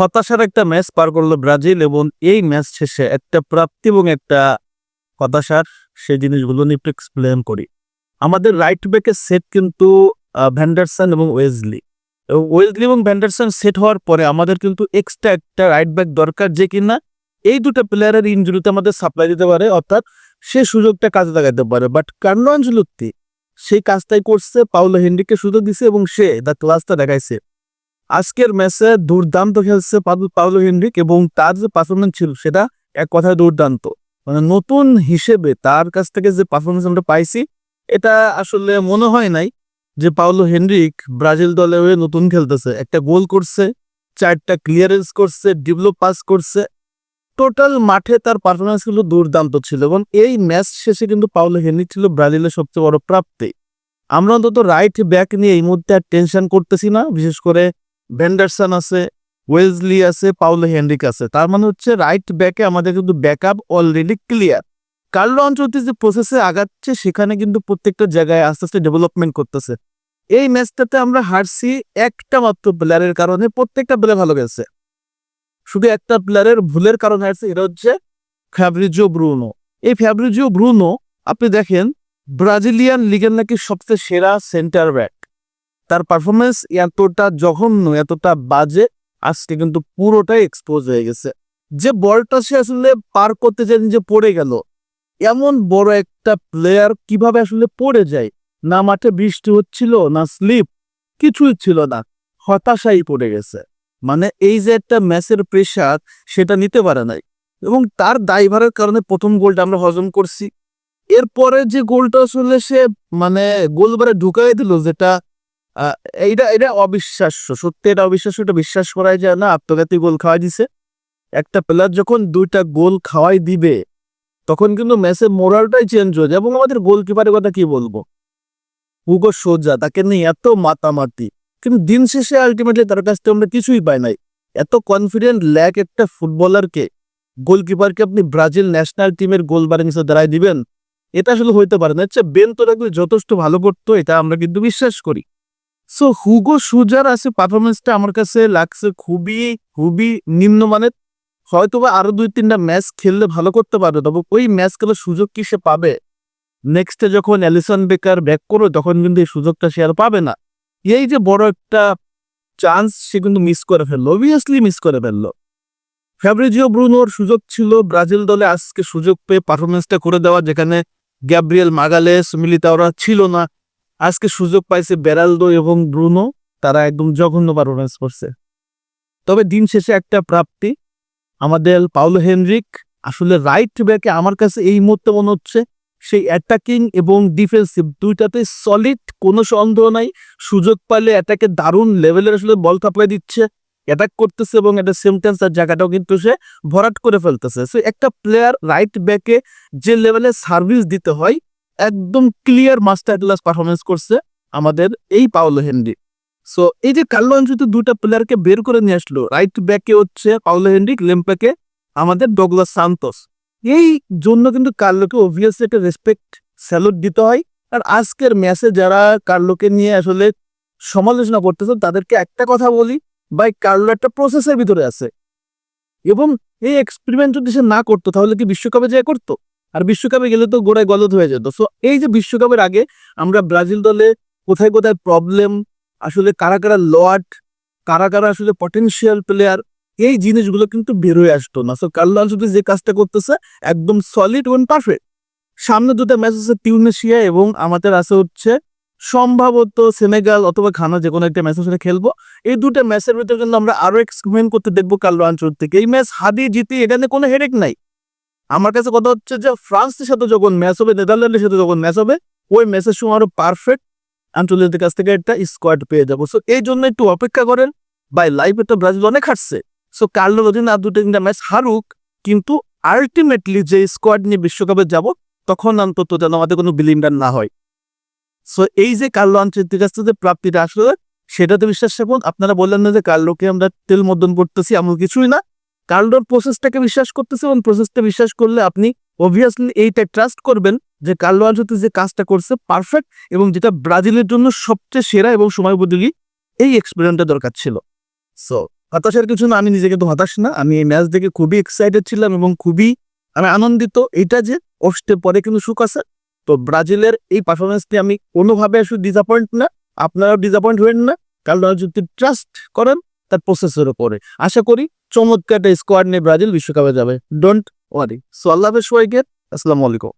হতাশার একটা ম্যাচ পার করল ব্রাজিল এবং এই ম্যাচ শেষে একটা প্রাপ্তি এবং একটা হতাশার সেই জিনিসগুলো নিয়ে একটু এক্সপ্লেন করি। আমাদের রাইট ব্যাকের সেট কিন্তু ভ্যান্ডারসন এবং ওয়েজলি ওয়েজলি এবং ভ্যান্ডারসন সেট হওয়ার পরে আমাদের কিন্তু এক্সট্রা একটা রাইট ব্যাক দরকার যে কিনা এই দুটো প্লেয়ারের ইঞ্জুরিতে আমাদের সাপ্লাই দিতে পারে, অর্থাৎ সে সুযোগটা কাজে লাগাতে পারে। বাট কার্লো আঞ্চলুত্তি, সেই কাজটাই করছে পাউলো হেনরিকে সুযোগ দিছে এবং সে দ্য ক্লাসটা দেখাইছে। আজকের ম্যাচে দুর্দান্ত খেলছে পাউলো হেনরিক এবং তার যে পারফরমেন্স ছিল সেটা এক কথায় দুর্দান্ত। মানে নতুন হিসেবে তার কাছ থেকে যে পারফরমেন্স আমরা পাইছি, এটা আসলে মনে হয় নাই যে পাউলো হেনরিক ব্রাজিল দলে হয়ে নতুন খেলতেছে। একটা গোল করছে, চারটা ক্লিয়ারেন্স করছে ডেভেলপ পাস করছে। টোটাল মাঠে তার পারফরমেন্সগুলো দুর্দান্ত ছিল এবং এই ম্যাচ শেষে কিন্তু পাউলো হেনরিক ছিল ব্রাজিলের সবচেয়ে বড় প্রাপ্তি। আমরা অন্তত রাইট ব্যাক নিয়ে এই মুহূর্তে আর টেনশন করতেছি না, বিশেষ করে ভেন্ডারসন আছে ওয়েলসলি আছে পাউলো হেনরিক আছে। তার মানে হচ্ছে রাইট ব্যাকে আমাদের কিন্তু ব্যাকআপ অলরেডি ক্লিয়ার। কার্লো অঞ্চলটি যে প্রসেসে আগাচ্ছে, সেখানে কিন্তু প্রত্যেকটা জায়গায় আস্তে আস্তে ডেভেলপমেন্ট করতেছে। এই ম্যাচটাতে আমরা হারছি একটা মাত্র প্লেয়ারের কারণে, প্রত্যেকটা প্লেয়ার ভালো গেছে শুধু একটা প্লেয়ারের ভুলের কারণে হারছে, এটা হচ্ছে ফ্যাব্রিজিও ব্রুনো। এই ফ্যাব্রিজিও ব্রুনো, আপনি দেখেন, ব্রাজিলিয়ান লিগের নাকি সবচেয়ে সেরা সেন্টার ব্যাক তার পারফরমেন্স এতটা জঘন্য, এতটা বাজে, আজকে কিন্তু পুরোটাই এক্সপোজ হয়ে গেছে। যে বলটা সে আসলে পার করতে চায় যে পড়ে গেল, এমন বড় একটা প্লেয়ার কীভাবে আসলে পড়ে যায়? না মাঠে বৃষ্টি হচ্ছিল, না স্লিপ কিছুই ছিল না, হতাশাই পড়ে গেছে। মানে এই যে একটা ম্যাচের প্রেশার সেটা নিতে পারে নাই। এবং তার দায়ভারের কারণে প্রথম গোলটা আমরা হজম করছি। এরপরে যে গোলটা আসলে সে মানে গোলবারে ঢুকাই দিল, যেটা এইটা এটা অবিশ্বাস্য। সত্যি এটা অবিশ্বাস্য, এটা বিশ্বাস করাই যায় না। আত্মঘাতী গোল খাওয়াই দিছে। একটা প্লেয়ার যখন দুইটা গোল খাওয়াই দিবে, তখন কিন্তু ম্যাচের মোরালটাই চেঞ্জ হয়ে যায় এবং আমাদের গোলকিপারের কথা কি বলব? হুগো সোজা, তাকে নিয়ে এত মাতামাতি। কিন্তু দিন শেষে আলটিমেটলি তার কাছ থেকে আমরা কিছুই পাই নাই। এত কনফিডেন্ট ল্যাক একটা ফুটবলারকে গোলকিপারকে আপনি ব্রাজিল ন্যাশনাল টিমের গোল বারে নিচে দাঁড়াই দিবেন, এটা আসলে হইতে পারে না। বেন তো যথেষ্ট ভালো করতো, এটা আমরা কিন্তু বিশ্বাস করি। সো হুগো সুজার আছে পারফরমেন্সটা আমার কাছে লাগছে খুবই খুবই নিম্নমানের। হয়তো বা আরও দুই, তিনটা ম্যাচ খেললে ভালো করতে পারবে, তবে ওই ম্যাচ খেলার সুযোগ কি সে পাবে? নেক্সটে যখন অ্যালিসন বেকার ব্যাক করবে, তখন কিন্তু এই সুযোগটা সে আর পাবে না। এই যে বড় একটা চান্স সে কিন্তু মিস করে ফেলল অবভিয়াসলি মিস করে ফেলল। ফ্যাব্রিজিও ব্রুনোর সুযোগ ছিল ব্রাজিল দলে, আজকে সুযোগ পেয়ে পারফরমেন্সটা করে দেওয়া, যেখানে গ্যাব্রিয়েল মাগালেস মিলিতাওরা ছিল না। আজকে সুযোগ পাইছে বেরালদো এবং ব্রুনো। তারা একদম জঘন্য পারফরমেন্স করছে। তবে দিন শেষে একটা প্রাপ্তি। আমাদের পাউলো হেনরিক আসলে রাইট ব্যাকে আমার কাছে এই মুহূর্তে মনে হচ্ছে সেই অ্যাটাকিং এবং ডিফেন্সিভ দুইটাতে সলিড কোনো সন্দেহ নাই। সুযোগ পাইলে অ্যাটাকে দারুণ লেভেলের আসলে বল থাপড়ে দিচ্ছে অ্যাটাক করতেছে এবং একটা সেমটেন্স তার জায়গাটাও কিন্তু সে ভরাট করে ফেলতেছে। সো একটা প্লেয়ার রাইট ব্যাকে যে লেভেলে সার্ভিস দিতে হয় একদম ক্লিয়ার মাস্টার ক্লাস পারফরমেন্স করছে আমাদের এই পাওলো হেনরি। সো এই যে কার্লো আনচুতে দুটা প্লেয়ারকে বের করে নিয়ে আসলো রাইট ব্যাকে হচ্ছে পাওলো হেনরিক লেম্পাকে, আমাদের ডগলাস সান্তোস। এই জন্য কিন্তু কার্লোকে অবভিয়াসলি একটা রেসপেক্ট স্যালুট দিতে হয়। আর আজকের ম্যাচে যারা কার্লোকে নিয়ে আসলে সমালোচনা করতেছে, তাদেরকে একটা কথা বলি বাই কার্লো একটা প্রসেসের ভিতরে আছে। এবং এই এক্সপেরিমেন্ট যদি সে না করতো, তাহলে কি বিশ্বকাপে যায় করতো? আর বিশ্বকাপে গেলে তো গোড়ায় গলদ হয়ে যেত। সো এই যে বিশ্বকাপের আগে আমরা ব্রাজিল দলে কোথায় কোথায় প্রবলেম আসলে কারা কারা লট কারা কারা আসলে পটেনশিয়াল প্লেয়ার এই জিনিসগুলো কিন্তু বেরোয় আসতো না। সো কার্লো আনচুতি যে কাজটা করতেছে একদম সলিড এবং পারফেক্ট সামনে দুটো ম্যাচ আছে টিউনেশিয়া এবং আমাদের আছে হচ্ছে সম্ভবত সেনেগাল অথবা খানা যে কোনো একটা ম্যাচের সাথে খেলব। এই দুটো ম্যাচের ভিতরে কিন্তু আমরা আরও এক্সপেরিমেন্ট করতে দেখব কার্লো আনচুর থেকে। এই ম্যাচ হারিয়ে জিতে এখানে কোনো হেডেক নাই। আমার কাছে কথা হচ্ছে যে ফ্রান্সের সাথে যখন ম্যাচ হবে, নেদারল্যান্ডের সাথে যখন ম্যাচ হবে, ওই ম্যাচের সময় আরও পারফেক্ট আঞ্চলিকদের কাছ থেকে একটা স্কোয়াড পেয়ে যাব। সো এই জন্য একটু অপেক্ষা করেন বাই লাইফে তো ব্রাজিল অনেক হারছে। সো কার্লো যদি আর দুটো তিনটা ম্যাচ হারুক, কিন্তু আলটিমেটলি যে স্কোয়াড নিয়ে বিশ্বকাপে যাব, তখন অন্তত যেন আমাদের কোনো বিলিন্ডার না হয়। সো এই যে কার্লো আঞ্চলিক কাছ থেকে প্রাপ্তিটা আসলে, সেটাতে বিশ্বাস রাখুন, আপনারা বললেন না যে কার্লোকে আমরা তেল মদন করতেছি, এমন কিছুই না। কার্লোর প্রসেসটাকে বিশ্বাস করতেছে এবং প্রসেসটা বিশ্বাস করলে আপনি অবভিয়াসলি এইটা ট্রাস্ট করবেন যে কার্লো আনচোতি যে কাজটা করছে পারফেক্ট এবং যেটা ব্রাজিলের জন্য সবচেয়ে সেরা এবং সময় উপযোগী এই এক্সপেরিমেন্টটা দরকার ছিল। সো হতাশার কিছু না, আমি নিজেকে কিন্তু হতাশ না। আমি এই ম্যাচ দেখে খুবই এক্সাইটেড ছিলাম এবং খুবই আমি আনন্দিত। এটা যে কষ্টের পরে কিন্তু সুখ আছে। তো ব্রাজিলের এই পারফরমেন্সটি আমি কোনোভাবে আসলে ডিসঅ্যাপয়েন্ট না। আপনারাও ডিসঅ্যাপয়েন্ট হবেন না। আপনারা যদি ট্রাস্ট করেন তার প্রসেসের উপরে। আশা করি চমৎকার একটা স্কোয়াড নিয়ে ব্রাজিল বিশ্বকাপে যাবে। ডোন্ট ওয়ারি সো আল্লাহ সবাইকে, আসসালামু আলাইকুম।